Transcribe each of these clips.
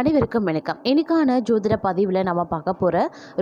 அனைவருக்கும் வணக்கம். இன்னைக்கான ஜோதிட பதிவில் நம்ம பார்க்க போகிற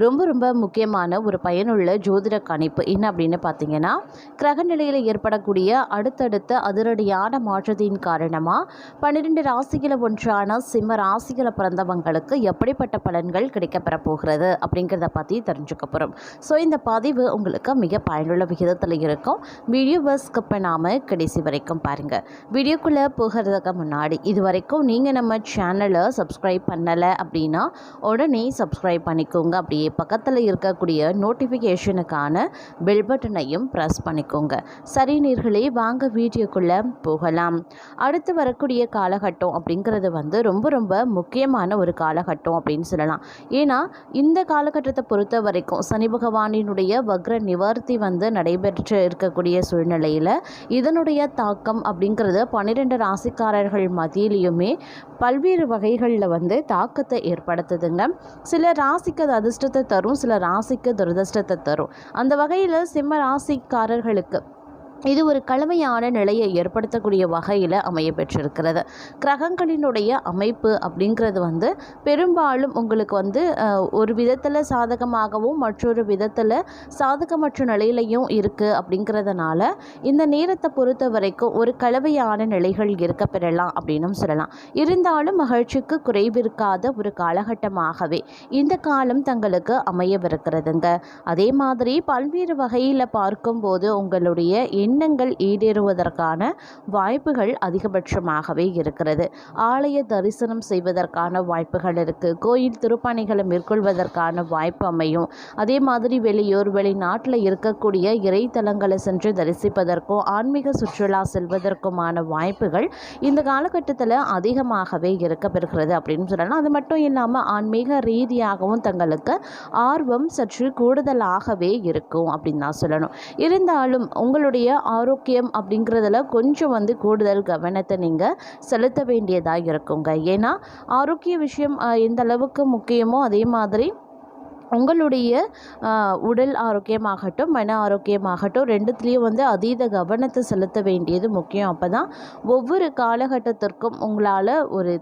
ரொம்ப ரொம்ப முக்கியமான ஒரு பயனுள்ள ஜோதிட கணிப்பு என்ன அப்படின்னு பார்த்தீங்கன்னா கிரக நிலையில் ஏற்படக்கூடிய அடுத்தடுத்த அதிரடியான மாற்றத்தின் காரணமாக பன்னிரெண்டு ராசிகளை ஒன்றான சிம்ம ராசிகளை பிறந்தவங்களுக்கு எப்படிப்பட்ட பலன்கள் கிடைக்கப்பெற போகிறது அப்படிங்கிறத பற்றி தெரிஞ்சுக்க போகிறோம் ஸோ இந்த பதிவு உங்களுக்கு மிக பயனுள்ள விகிதத்தில் இருக்கும். வீடியோவை ஸ்கிப் பண்ணாமல் கடைசி வரைக்கும் பாருங்கள் வீடியோக்குள்ளே போகிறதுக்கு முன்னாடி இது வரைக்கும் நீங்கள் நம்ம சேனலை சப்ஸ்கிரைப் பண்ணலை அப்படின்னா உடனே சப்ஸ்கிரைப் பண்ணிக்கோங்க. அப்படியே பக்கத்தில் இருக்கக்கூடிய நோட்டிஃபிகேஷனுக்கான பெல் பட்டனையும் ப்ரெஸ் பண்ணிக்கோங்க. சரி நீர்களே வாங்க வீடியோக்குள்ளே போகலாம். அடுத்து வரக்கூடிய காலகட்டம் அப்படிங்கிறது வந்து ரொம்ப ரொம்ப முக்கியமான ஒரு காலகட்டம் அப்படின்னு சொல்லலாம். ஏன்னா இந்த காலகட்டத்தை பொறுத்த வரைக்கும் சனி பகவானினுடைய வக்ர நிவர்த்தி வந்து நடைபெற்று இருக்கக்கூடிய சூழ்நிலையில் இதனுடைய தாக்கம் அப்படிங்கிறது பன்னிரெண்டு ராசிக்காரர்கள் மத்தியிலையுமே பல்வேறு வகைகளில் வந்து தாக்கத்தை ஏற்படுத்துதுங்க. சில ராசிக்கு அது அதிர்ஷ்டத்தை தரும் சில ராசிக்கு துரதிர்ஷ்டத்தை தரும். அந்த வகையில் சிம்ம ராசிக்காரர்களுக்கு இது ஒரு கலவையான நிலையை ஏற்படுத்தக்கூடிய வகையில் அமைய பெற்றிருக்கிறது. கிரகங்களினுடைய அமைப்பு அப்படிங்கிறது வந்து பெரும்பாலும் உங்களுக்கு வந்து ஒரு விதத்தில் சாதகமாகவும் மற்றொரு விதத்தில் சாதகமற்ற நிலையிலையும் இருக்குது அப்படிங்கிறதுனால இந்த நேரத்தை பொறுத்த வரைக்கும் ஒரு கலவையான நிலைகள் இருக்க பெறலாம் அப்படின்னும் சொல்லலாம். இருந்தாலும் மகிழ்ச்சிக்கு குறைவிருக்காத ஒரு காலகட்டமாகவே இந்த காலம் தங்களுக்கு அமையவிருக்கிறதுங்க. அதே மாதிரி பல்வேறு வகையில் பார்க்கும்போது உங்களுடைய எண்ணங்கள் ஈடேறுவதற்கான வாய்ப்புகள் அதிகபட்சமாகவே இருக்கிறது. ஆலய தரிசனம் செய்வதற்கான வாய்ப்புகள் இருக்குது கோயில் திருப்பணிகளை மேற்கொள்வதற்கான வாய்ப்பு அமையும். அதே மாதிரி வெளியூர் வெளிநாட்டில் இருக்கக்கூடிய இறைத்தலங்களை சென்று தரிசிப்பதற்கும் ஆன்மீக சுற்றுலா செல்வதற்குமான வாய்ப்புகள் இந்த காலகட்டத்தில் அதிகமாகவே இருக்க பெறுகிறது அப்படின்னு சொல்லலாம். அது மட்டும் இல்லாமல் ஆன்மீக ரீதியாகவும் தங்களுக்கு ஆர்வம் சற்று கூடுதலாகவே இருக்கும் அப்படின்னு தான் சொல்லணும். இருந்தாலும் உங்களுடைய ஆரோக்கியம் அப்படிங்கிறதுல கொஞ்சம் வந்து கூடுதல் கவனத்தை நீங்கள் செலுத்த வேண்டியதாக இருக்குங்க. ஏன்னா ஆரோக்கிய விஷயம் எந்த அளவுக்கு முக்கியமோ அதே மாதிரி உங்களுடைய உடல் ஆரோக்கியமாகட்டும் மன ஆரோக்கியமாகட்டும் ரெண்டுத்துலேயும் வந்து அதீத கவனத்தை செலுத்த வேண்டியது முக்கியம். அப்போ தான் ஒவ்வொரு காலகட்டத்திற்கும் உங்களால் ஒரு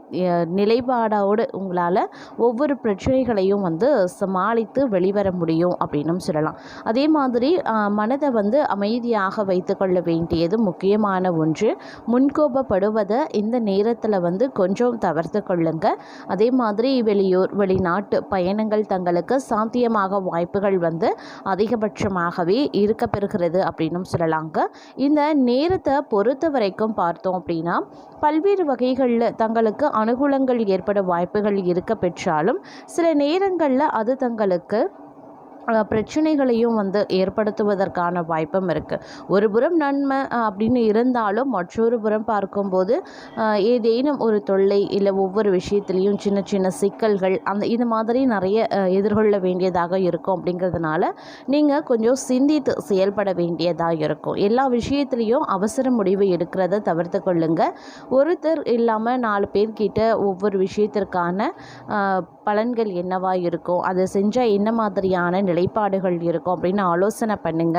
நிலைப்பாடோடு உங்களால் ஒவ்வொரு பிரச்சனைகளையும் வந்து சமாளித்து வெளிவர முடியும் அப்படின்னும் சொல்லலாம். அதே மாதிரி மனதை வந்து அமைதியாக வைத்துக்கொள்ள வேண்டியது முக்கியமான ஒன்று. முன்கோபப்படுவதை இந்த நேரத்தில் வந்து கொஞ்சம் தவிர்த்து கொள்ளுங்கள் அதே மாதிரி வெளியூர் வெளிநாட்டு பயணங்கள் தங்களுக்கு சாத்தியமாக வாய்ப்புகள் வந்து அதிகபட்சமாகவே இருக்க பெறுகிறது அப்படின்னும் சொல்லலாங்க. இந்த நேரத்தை பொறுத்த வரைக்கும் பார்த்தோம் அப்படின்னா பல்வேறு வகைகளில் தங்களுக்கு அனுகூலங்கள் ஏற்பட வாய்ப்புகள் இருக்க பெற்றாலும் சில நேரங்களில் அது தங்களுக்கு பிரச்சனைகளையும் வந்து ஏற்படுத்துவதற்கான வாய்ப்பும் இருக்குது ஒரு புறம் நன்மை அப்படின்னு இருந்தாலும் மற்றொரு புறம் பார்க்கும்போது ஏதேனும் ஒரு தொல்லை இல்லை ஒவ்வொரு விஷயத்துலேயும் சின்ன சின்ன சிக்கல்கள் அந்த இது மாதிரி நிறைய எதிர்கொள்ள வேண்டியதாக இருக்கும் அப்படிங்கிறதுனால நீங்கள் கொஞ்சம் சிந்தித்து செயல்பட வேண்டியதாக இருக்கும். எல்லா விஷயத்துலேயும் அவசர முடிவு எடுக்கிறத தவிர்த்து கொள்ளுங்க. ஒருத்தர் இல்லாமல் நாலு பேர்கிட்ட ஒவ்வொரு விஷயத்திற்கான பலன்கள் என்னவாக இருக்கும்? அதை செஞ்சால் என்ன மாதிரியான நிலைப்பாடுகள் இருக்கும் அப்படின்னு ஆலோசனை பண்ணுங்க.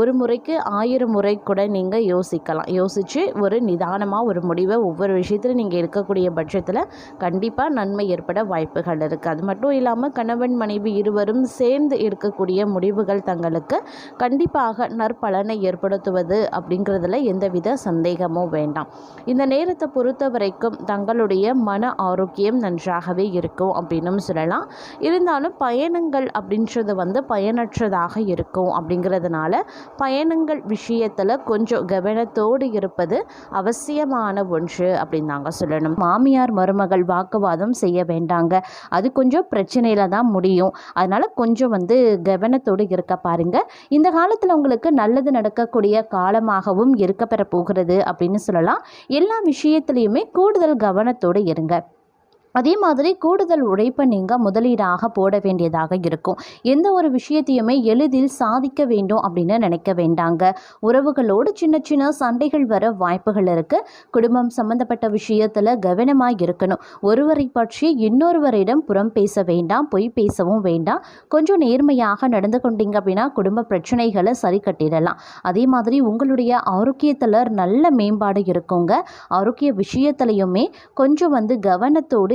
ஒரு முறைக்கு ஆயிரம் முறை கூட நீங்கள் யோசிக்கலாம். யோசித்து ஒரு நிதானமாக ஒரு முடிவை ஒவ்வொரு விஷயத்திலும் நீங்கள் எடுக்கக்கூடிய பட்சத்தில் கண்டிப்பாக நன்மை ஏற்பட வாய்ப்புகள் இருக்குது அது மட்டும் இல்லாமல் கணவன் மனைவி இருவரும் சேர்ந்து எடுக்கக்கூடிய முடிவுகள் தங்களுக்கு கண்டிப்பாக நற்பலனை ஏற்படுத்துவது அப்படிங்கிறதுல எந்தவித சந்தேகமும் வேண்டாம். இந்த நேரத்தை பொறுத்த வரைக்கும் தங்களுடைய மன ஆரோக்கியம் நன்றாகவே இருக்கும் அப்படின்னும் சொல்லலாம். இருந்தாலும் பயணங்கள் அப்படின்றது வந்து பயனற்றதாக இருக்கும் அப்படிங்கிறதுனால பயணங்கள் விஷயத்தில் கொஞ்சம் கவனத்தோடு இருப்பது அவசியமான ஒன்று அப்படின்னு நாங்கள் சொல்லணும். மாமியார் மருமகள் வாக்குவாதம் செய்ய வேண்டாங்க. அது கொஞ்சம் பிரச்சனையில் தான் முடியும். அதனால் கொஞ்சம் வந்து கவனத்தோடு இருக்க பாருங்கள் இந்த காலத்தில் உங்களுக்கு நல்லது நடக்கக்கூடிய காலமாகவும் இருக்கப்பெற போகிறது அப்படின்னு சொல்லலாம். எல்லா விஷயத்துலையுமே கூடுதல் கவனத்தோடு இருங்க. அதே மாதிரி கூடுதல் உழைப்பை நீங்கள் முதலீடாக போட வேண்டியதாக இருக்கும். எந்த ஒரு விஷயத்தையுமே எளிதில் சாதிக்க வேண்டும் அப்படின்னு நினைக்க வேண்டாங்க. உறவுகளோடு சின்ன சின்ன சண்டைகள் வர வாய்ப்புகள் இருக்குது குடும்பம் சம்பந்தப்பட்ட விஷயத்தில் கவனமாக இருக்கணும். ஒருவரை பற்றி இன்னொருவரிடம் புறம் பேச வேண்டாம் பொய் பேசவும் வேண்டாம். கொஞ்சம் நேர்மையாக நடந்து கொண்டீங்க அப்படின்னா குடும்ப பிரச்சனைகளை சரி கட்டிடலாம். அதே மாதிரி உங்களுடைய ஆரோக்கியத்தில் நல்ல மேம்பாடு இருக்குங்க. ஆரோக்கிய விஷயத்துலையுமே கொஞ்சம் வந்து கவனத்தோடு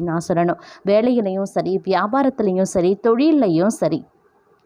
நான் சொல்லணும். வேலையிலையும் சரி வியாபாரத்துலேயும் சரி தொழில்லையும் சரி.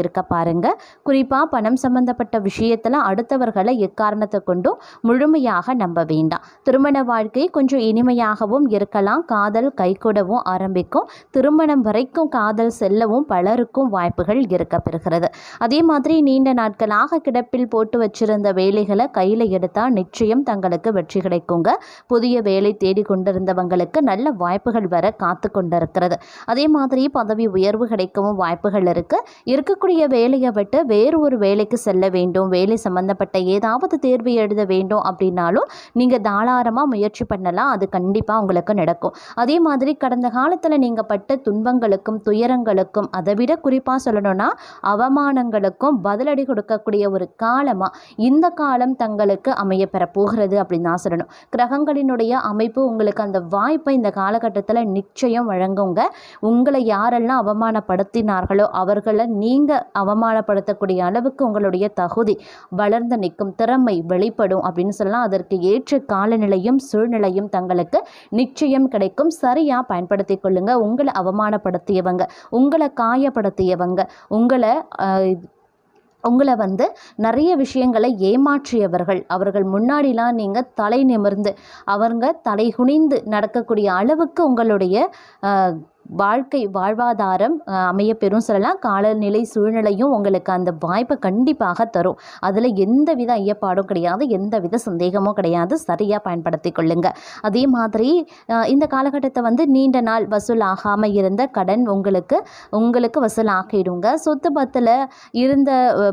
இருக்க பாருங்க. குறிப்பாக பணம் சம்பந்தப்பட்ட விஷயத்தில் அடுத்தவர்களை எக்காரணத்தை கொண்டும் முழுமையாக நம்ப வேண்டாம். திருமண வாழ்க்கை கொஞ்சம் இனிமையாகவும் இருக்கலாம். காதல் கைகூடவும் ஆரம்பிக்கும். திருமணம் வரைக்கும் காதல் செல்லவும் பலருக்கும் வாய்ப்புகள் இருக்க பெறுகிறது அதே மாதிரி நீண்ட நாட்களாக கிடப்பில் போட்டு வச்சிருந்த வேலைகளை கையில் எடுத்தால் நிச்சயம் தங்களுக்கு வெற்றி கிடைக்குங்க. புதிய வேலை தேடி கொண்டிருந்தவங்களுக்கு நல்ல வாய்ப்புகள் வர காத்து கொண்டிருக்கிறது. அதே மாதிரி பதவி உயர்வு கிடைக்கவும் வாய்ப்புகள் இருக்கு. இருக்கக்கூடிய வேலையை விட்டு வேறு ஒரு வேலைக்கு செல்ல வேண்டும். வேலை சம்மந்தப்பட்ட ஏதாவது தேர்வு எழுத வேண்டும் அப்படின்னாலும் நீங்கள் தாராளமாக முயற்சி பண்ணலாம். அது கண்டிப்பாக உங்களுக்கு நடக்கும். அதே மாதிரி கடந்த காலத்தில் நீங்கள் பட்ட துன்பங்களுக்கும் துயரங்களுக்கும் அதை விட குறிப்பாக சொல்லணும்னா அவமானங்களுக்கும் பதிலடி கொடுக்கக்கூடிய ஒரு காலமாக இந்த காலம் தங்களுக்கு அமைய போகிறது அப்படின்னு தான் சொல்லணும். கிரகங்களினுடைய அமைப்பு உங்களுக்கு அந்த வாய்ப்பை இந்த காலகட்டத்தில் நிச்சயம் வழங்குங்க. உங்களை யாரெல்லாம் அவமானப்படுத்தினார்களோ அவர்களை நீங்கள் அவமானப்படுத்தக்கூடிய அளவுக்கு உங்களுடைய தகுதி வளர்ந்து நிற்கும் திறமை வெளிப்படும் அப்படின்னு சொல்லலாம். அதற்கு ஏற்ற காலநிலையும் சூழ்நிலையும் தங்களுக்கு நிச்சயம் கிடைக்கும். சரியாக பயன்படுத்தி கொள்ளுங்க. உங்களை அவமானப்படுத்தியவங்க உங்களை காயப்படுத்தியவங்க உங்களை உங்களை வந்து நிறைய விஷயங்களை ஏமாற்றியவர்கள். அவர்கள் முன்னாடிலாம் நீங்கள் தலை நிமிர்ந்து அவங்க தலை குனிந்து நடக்கக்கூடிய அளவுக்கு உங்களுடைய வாழ்க்கை வாழ்வாதாரம் அமைய பெறும் சொல்லலாம். காலநிலை சூழ்நிலையும் உங்களுக்கு அந்த வாய்ப்பை கண்டிப்பாக தரும். அதில் எந்த வித ஐயப்பாடும் கிடையாது. எந்த வித சந்தேகமும் கிடையாது. சரியாக பயன்படுத்தி கொள்ளுங்க. அதே மாதிரி இந்த காலகட்டத்தை வந்து நீண்ட நாள் வசூல் ஆகாமல் இருந்த கடன் உங்களுக்கு உங்களுக்கு வசூல் ஆக்கிடுங்க. சொத்து பத்தில் இருந்த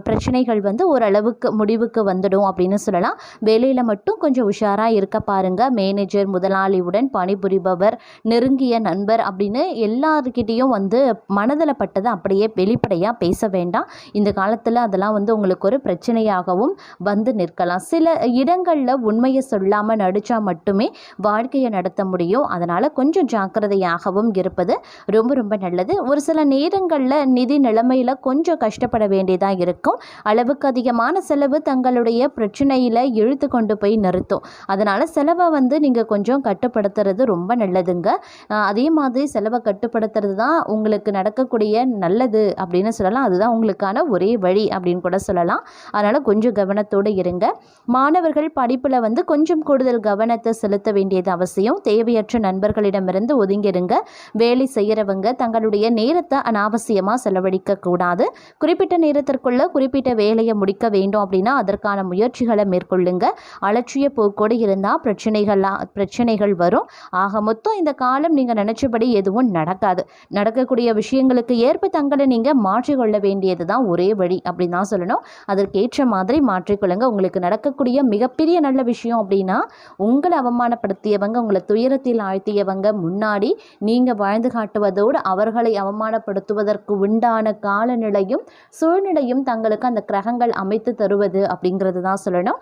பிரச்சனைகள் வந்து ஓரளவுக்கு முடிவுக்கு வந்துடும் அப்படின்னு சொல்லலாம். வேலையில் மட்டும் கொஞ்சம் உஷாராக இருக்க பாருங்கள் மேனேஜர் முதலாளியுடன் பணிபுரிபவர் நெருங்கிய நண்பர் அப்படின்னு எல்லாருக்கிட்டேயும் வந்து மனதில் பட்டதை அப்படியே வெளிப்படையாக பேச வேண்டாம். இந்த காலத்தில் அதெல்லாம் வந்து உங்களுக்கு ஒரு பிரச்சனையாகவும் வந்து நிற்கலாம். சில இடங்களில் உண்மையை சொல்லாமல் நடித்தா மட்டுமே வாழ்க்கையை நடத்த முடியும். அதனால் கொஞ்சம் ஜாக்கிரதையாகவும் இருப்பது ரொம்ப ரொம்ப நல்லது. ஒரு சில நேரங்களில் நிதி நிலைமையில் கொஞ்சம் கஷ்டப்பட வேண்டியதாக இருக்கும். அளவுக்கு அதிகமான செலவு தங்களுடைய பிரச்சனையில் இழுத்து கொண்டு போய் நிறுத்தும். அதனால் செலவை வந்து நீங்கள் கொஞ்சம் கட்டுப்படுத்துறது ரொம்ப நல்லதுங்க. அதே மாதிரி செலவை கட்டுப்படுத்துறது தான் உங்களுக்கு நடக்கக்கூடிய நல்லது அப்படின்னு சொல்லலாம். அதுதான் உங்களுக்கான ஒரே வழி அப்படின்னு கூட சொல்லலாம். அதனால் கொஞ்சம் கவனத்தோடு இருங்க. மாணவர்கள் படிப்பில் வந்து கொஞ்சம் கூடுதல் கவனத்தை செலுத்த வேண்டியது அவசியம். தேவையற்ற நண்பர்களிடமிருந்து ஒதுங்கிருங்க. வேலை செய்கிறவங்க தங்களுடைய நேரத்தை அனாவசியமாக செலவழிக்க கூடாது. குறிப்பிட்ட நேரத்திற்குள்ள குறிப்பிட்ட வேலையை முடிக்க வேண்டும் அப்படின்னா அதற்கான முயற்சிகளை மேற்கொள்ளுங்க. அலட்சிய போக்கோடு இருந்தால் பிரச்சனைகள்லாம் பிரச்சனைகள் வரும். ஆக மொத்தம் இந்த காலம் நீங்கள் நினச்சபடி எதுவும் நடக்காது. நடக்கக்கூடிய விஷயங்களுக்கு ஏற்ப தங்களை நீங்கள் மாற்றிக்கொள்ள வேண்டியது தான் ஒரே வழி அப்படின்னு தான் சொல்லணும். அதற்கேற்ற மாதிரி மாற்றிக்கொள்ளுங்க. உங்களுக்கு நடக்கக்கூடிய மிகப்பெரிய நல்ல விஷயம் அப்படின்னா உங்களை அவமானப்படுத்தியவங்க உங்களை துயரத்தில் ஆழ்த்தியவங்க முன்னாடி நீங்கள் வாழ்ந்து காட்டுவதோடு அவர்களை அவமானப்படுத்துவதற்கு உண்டான காலநிலையும் சூழ்நிலையும் தங்களுக்கு அந்த கிரகங்கள் அமைத்து தருவது அப்படிங்கிறது தான் சொல்லணும்.